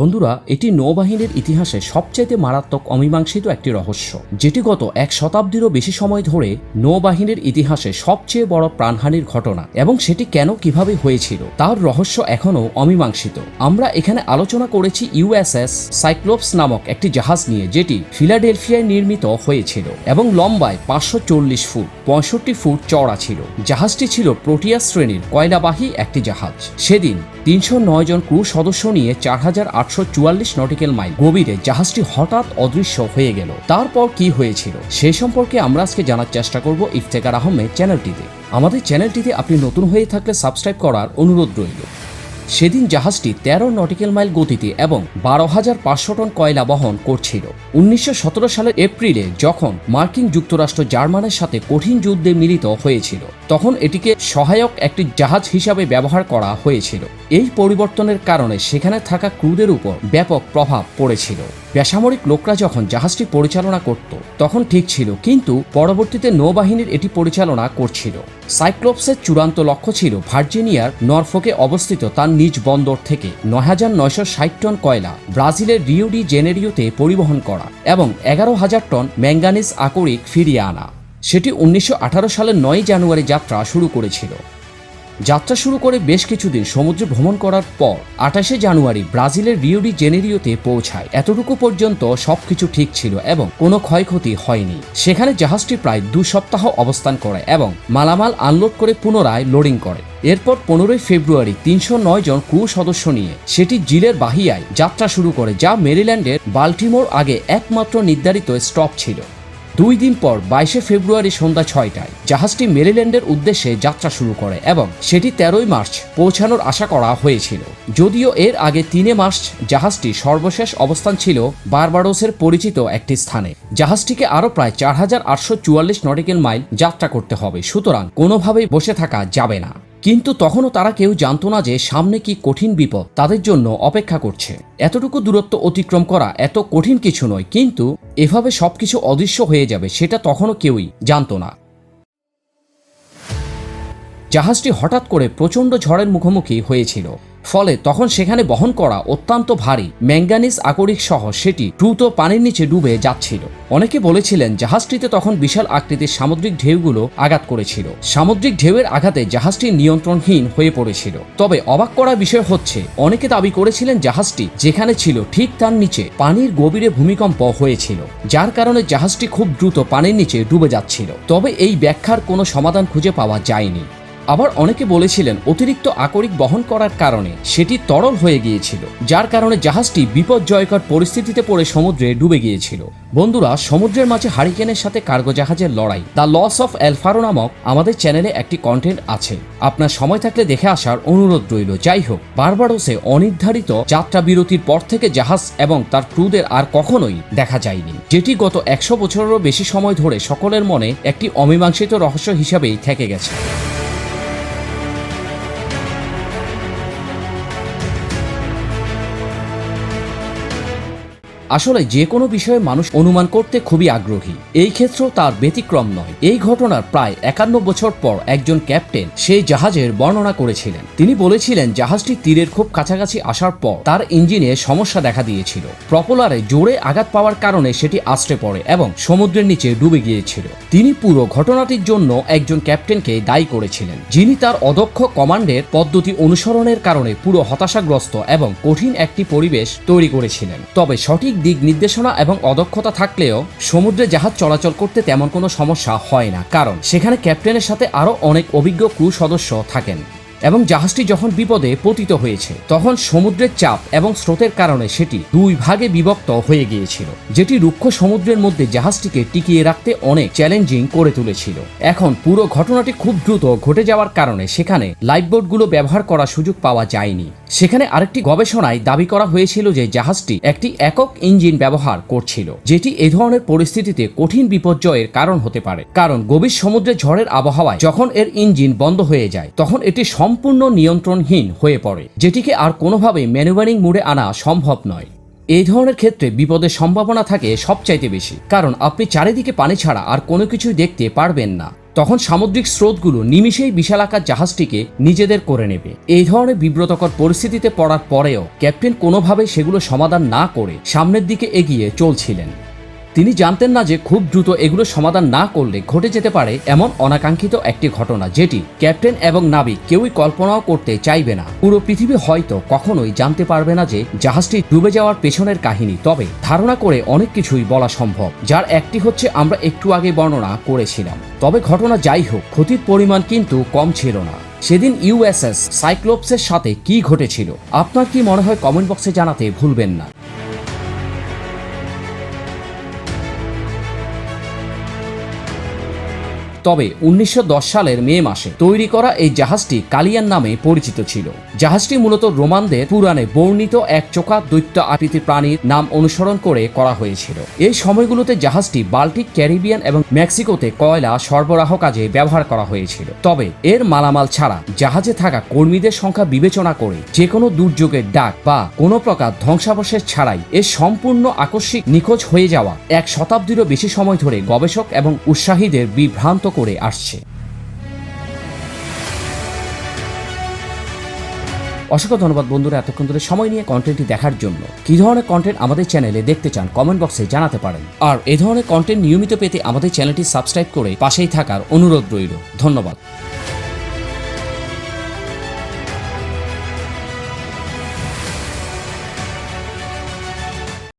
বন্ধুরা, এটি নৌবাহিনীর ইতিহাসে সবচাইতে মারাত্মক অমীমাংসিত একটি রহস্য, যেটি গত এক শতাব্দীরও বেশি সময় ধরে নৌবাহিনীর ইতিহাসে সবচেয়ে বড় প্রাণহানির ঘটনা, এবং সেটি কেন কীভাবে হয়েছিল, তার রহস্য এখনও অমীমাংসিত। আমরা এখানে আলোচনা করেছি ইউএসএস সাইক্লোপস নামক একটি জাহাজ নিয়ে, যেটি ফিলাডেলফিয়ায় নির্মিত হয়েছিল, এবং লম্বায় পাঁচশো চল্লিশ ফুট, পঁয়ষট্টি ফুট চওড়া ছিল। জাহাজটি ছিল প্রোটিয়া শ্রেণির কয়লাবাহী একটি জাহাজ। সেদিন তিনশো নয় জন ক্রু সদস্য নিয়ে চার হাজার আটশো চুয়াল্লিশ নটিক্যাল মাইল গভীরে জাহাজটি হঠাৎ অদৃশ্য হয়ে গেল। তারপর কি হয়েছিল? সে সম্পর্কে আমরা আজকে জানার চেষ্টা করব ইফতেকার আহমেদ চ্যানেলটিতে। আমাদের চ্যানেলটিতে আপনি নতুন হয়ে থাকলে সাবস্ক্রাইব করার অনুরোধ রইল। সেদিন জাহাজটি তেরো নটিক্যাল মাইল গতিতে এবং বারো হাজার পাঁচশো টন কয়লা বহন করছিল। উনিশশো সতেরো সালের এপ্রিলে যখন মার্কিন যুক্তরাষ্ট্র জার্মানের সাথে কঠিন যুদ্ধে মিলিত হয়েছিল, তখন এটিকে সহায়ক একটি জাহাজ হিসাবে ব্যবহার করা হয়েছিল। এই পরিবর্তনের কারণে সেখানে থাকা ক্রুদের উপর ব্যাপক প্রভাব পড়েছিল। বেসামরিক লোকরা যখন জাহাজটি পরিচালনা করত, তখন ঠিক ছিল, কিন্তু পরবর্তীতে নৌবাহিনীর এটি পরিচালনা করছিল। সাইক্লোপসের চূড়ান্ত লক্ষ্য ছিল ভার্জিনিয়ার নরফোকে অবস্থিত তার নিজ বন্দর থেকে নয় হাজার নয়শো ষাট টন কয়লা ব্রাজিলের রিওডি জেনেরিওতে পরিবহন করা এবং এগারো হাজার টন ম্যাঙ্গানিজ আকরিক ফিরিয়ে আনা। সেটি উনিশশো আঠারো সালের নয় জানুয়ারি যাত্রা শুরু করেছিল। যাত্রা শুরু করে বেশ কিছুদিন সমুদ্রে ভ্রমণ করার পর আঠাশে জানুয়ারি ব্রাজিলের রিওডি জেনেরিওতে পৌঁছায়। এতটুকু পর্যন্ত সবকিছু ঠিক ছিল এবং কোনো ক্ষয়ক্ষতি হয়নি। সেখানে জাহাজটি প্রায় দু সপ্তাহ অবস্থান করে এবং মালামাল আনলোড করে পুনরায় লোডিং করে। এরপর পনেরোই ফেব্রুয়ারি তিনশো নয় জন ক্রু সদস্য নিয়ে সেটি জিলের বাহিয়ায় যাত্রা শুরু করে, যা মেরিল্যান্ডের বাল্টিমোর আগে একমাত্র নির্ধারিত স্টপ ছিল। দুই দিন পর বাইশে ফেব্রুয়ারি সন্ধ্যা ছয়টায় জাহাজটি মেরিল্যান্ডের উদ্দেশ্যে যাত্রা শুরু করে এবং সেটি তেরোই মার্চ পৌঁছানোর আশা করা হয়েছিল। যদিও এর আগে তিনে মার্চ জাহাজটি সর্বশেষ অবস্থান ছিল বারবাডোসের পরিচিত একটি স্থানে। জাহাজটিকে আরও প্রায় চার হাজার আটশো চুয়াল্লিশ নটিক্যাল মাইল যাত্রা করতে হবে, সুতরাং কোনোভাবেই বসে থাকা যাবে না। কিন্তু তখনও তারা কেউ জানতো না যে সামনে কি কঠিন বিপদ তাদের জন্য অপেক্ষা করছে। এতটুকু দূরত্ব অতিক্রম করা এত কঠিন কিছু নয়, কিন্তু এভাবে সবকিছু অদৃশ্য হয়ে যাবে সেটা তখনও কেউই জানতো না। জাহাজটি হঠাৎ করে প্রচণ্ড ঝড়ের মুখোমুখি হয়েছিল। ফলে তখন সেখানে বহন করা অত্যন্ত ভারী ম্যাঙ্গানিজ আকরিক সহ সেটি দ্রুত পানির নিচে ডুবে যাচ্ছিল। অনেকে বলেছিলেন জাহাজটিতে তখন বিশাল আকৃতির সামুদ্রিক ঢেউগুলো আঘাত করেছিল। সামুদ্রিক ঢেউয়ের আঘাতে জাহাজটি নিয়ন্ত্রণহীন হয়ে পড়েছিল। তবে অবাক করা বিষয় হচ্ছে, অনেকে দাবি করেছিলেন জাহাজটি যেখানে ছিল ঠিক তার নিচে পানির গভীরে ভূমিকম্প হয়েছিল, যার কারণে জাহাজটি খুব দ্রুত পানির নিচে ডুবে যাচ্ছিল। তবে এই ব্যাখ্যার কোনো সমাধান খুঁজে পাওয়া যায়নি। আবার অনেকে বলেছিলেন অতিরিক্ত আকরিক বহন করার কারণে সেটি তরল হয়ে গিয়েছিল, যার কারণে জাহাজটি বিপর্যয়কর পরিস্থিতিতে পড়ে সমুদ্রে ডুবে গিয়েছিল। বন্ধুরা, সমুদ্রের মাঝে হারিকেনের সাথে কার্গো জাহাজের লড়াই, দ্য লস অফ এলফারো নামক আমাদের চ্যানেলে একটি কন্টেন্ট আছে। আপনার সময় থাকলে দেখে আসার অনুরোধ রইল। যাই হোক, বারবাডোসে অনির্ধারিত যাত্রা বিরতির পর থেকে জাহাজ এবং তার ক্রুদের আর কখনোই দেখা যায়নি, যেটি গত একশো বছরেরও বেশি সময় ধরে সকলের মনে একটি অমীমাংসিত রহস্য হিসাবেই থেকে গেছে। আসলে যে কোনো বিষয়ে মানুষ অনুমান করতে খুবই আগ্রহী। এই ক্ষেত্রেও তার ব্যতিক্রম নয়। এই ঘটনার প্রায় একান্ন বছর পর একজন ক্যাপ্টেন সেই জাহাজের বর্ণনা করেছিলেন। তিনি বলেছিলেন, জাহাজটি তীরের খুব কাছাকাছি আসার পর তার ইঞ্জিনে সমস্যা দেখা দিয়েছিল। প্রপোলারে জোরে আঘাত পাওয়ার কারণে সেটি আশ্রে পড়ে এবং সমুদ্রের নিচে ডুবে গিয়েছিল। তিনি পুরো ঘটনাটির জন্য একজন ক্যাপ্টেনকে দায়ী করেছিলেন, যিনি তার অদক্ষ কমান্ডের পদ্ধতি অনুসরণের কারণে পুরো হতাশাগ্রস্ত এবং কঠিন একটি পরিবেশ তৈরি করেছিলেন। তবে সঠিক দিক নির্দেশনা এবং অদক্ষতা থাকলেও সমুদ্রে জাহাজ চলাচল করতে তেমন কোনো সমস্যা হয় না। কারণ সেখানে ক্যাপ্টেনের সাথে আরও অনেক অভিজ্ঞ ক্রু সদস্য থাকেন এবং জাহাজটি যখন বিপদে পতিত হয়েছে, তখন সমুদ্রের চাপ এবং স্রোতের কারণে সেটি দুই ভাগে বিভক্ত হয়ে গিয়েছিল, যেটি রুক্ষ সমুদ্রের মধ্যে জাহাজটিকে টিকিয়ে রাখতে অনেক চ্যালেঞ্জিং করে তুলেছিল। এখন পুরো ঘটনাটি খুব দ্রুত ঘটে যাওয়ার কারণে সেখানে লাইফবোটগুলো ব্যবহার করার সুযোগ পাওয়া যায়নি। সেখানে আরেকটি গবেষণায় দাবি করা হয়েছিল যে জাহাজটি একটি একক ইঞ্জিন ব্যবহার করছিল, যেটি এ ধরনের পরিস্থিতিতে কঠিন বিপর্যয়ের কারণ হতে পারে। কারণ গভীর সমুদ্রে ঝড়ের আবহাওয়ায় যখন এর ইঞ্জিন বন্ধ হয়ে যায়, তখন এটি সম্পূর্ণ নিয়ন্ত্রণহীন হয়ে পড়ে, যেটিকে আর কোনোভাবে ম্যানুভারিং মুডে আনা সম্ভব নয়। এই ধরনের ক্ষেত্রে বিপদের সম্ভাবনা থাকে সবচাইতে বেশি, কারণ আপনি চারিদিকে পানি ছাড়া আর কোনো কিছুই দেখতে পারবেন না। তখন সামুদ্রিক স্রোতগুলো নিমিষেই বিশালাকার জাহাজটিকে নিজেদের করে নেবে। এই ধরনের বিব্রতকর পরিস্থিতিতে পড়ার পরেও ক্যাপ্টেন কোনোভাবে সেগুলো সমাধান না করে সামনের দিকে এগিয়ে চলছিলেন। তিনি জানতেন না যে খুব দ্রুত এগুলো সমাধান না করলে ঘটে যেতে পারে এমন অনাকাঙ্ক্ষিত একটি ঘটনা যেটি ক্যাপ্টেন এবং নাবিক কেউই কল্পনাও করতে চাইবে না। পুরো পৃথিবী হয়তো কখনোই জানতে পারবে না যে জাহাজটি ডুবে যাওয়ার পেছনের কাহিনী, তবে ধারণা করে অনেক কিছুই বলা সম্ভব, যার একটি হচ্ছে আমরা একটু আগে বর্ণনা করেছিলাম। তবে ঘটনা যাই হোক, ক্ষতির পরিমাণ কিন্তু কম ছিল না। সেদিন ইউএসএস সাইক্লোপসের সাথে কি ঘটেছিল, আপনার কি মনে হয় কমেন্ট বক্সে জানাতে ভুলবেন না। তবে উনিশশো দশ সালের মে মাসে তৈরি করা এই জাহাজটি কালিয়ান নামে পরিচিত ছিল। জাহাজটি মূলত রোমানদের পুরাণে বর্ণিত এক চোখা দৈত্য আকৃতি প্রাণীর নাম অনুসরণ করে করা হয়েছিল। এই সময়গুলোতে জাহাজটি বাল্টিক, ক্যারিবিয়ান এবং মেক্সিকোতে কয়লা সরবরাহ কাজে ব্যবহার করা হয়েছিল। তবে এর মালামাল ছাড়া জাহাজে থাকা কর্মীদের সংখ্যা বিবেচনা করে যে কোনো দুর্যোগের ডাক বা কোনো প্রকার ধ্বংসাবশেষ ছাড়াই এর সম্পূর্ণ আকস্মিক নিখোঁজ হয়ে যাওয়া এক শতাব্দীরও বেশি সময় ধরে গবেষক এবং উৎসাহীদের বিভ্রান্ত করে আসছে। অসংখ্য ধন্যবাদ বন্ধুরা এতক্ষণ ধরে সময় নিয়ে কন্টেন্টটি দেখার জন্য। কি ধরনের কন্টেন্ট আমাদের চ্যানেলে দেখতে চান কমেন্ট বক্সে জানাতে পারেন। আর এ ধরনের কন্টেন্ট নিয়মিত পেতে আমাদের চ্যানেলটি সাবস্ক্রাইব করে পাশেই থাকার অনুরোধ রইল। ধন্যবাদ।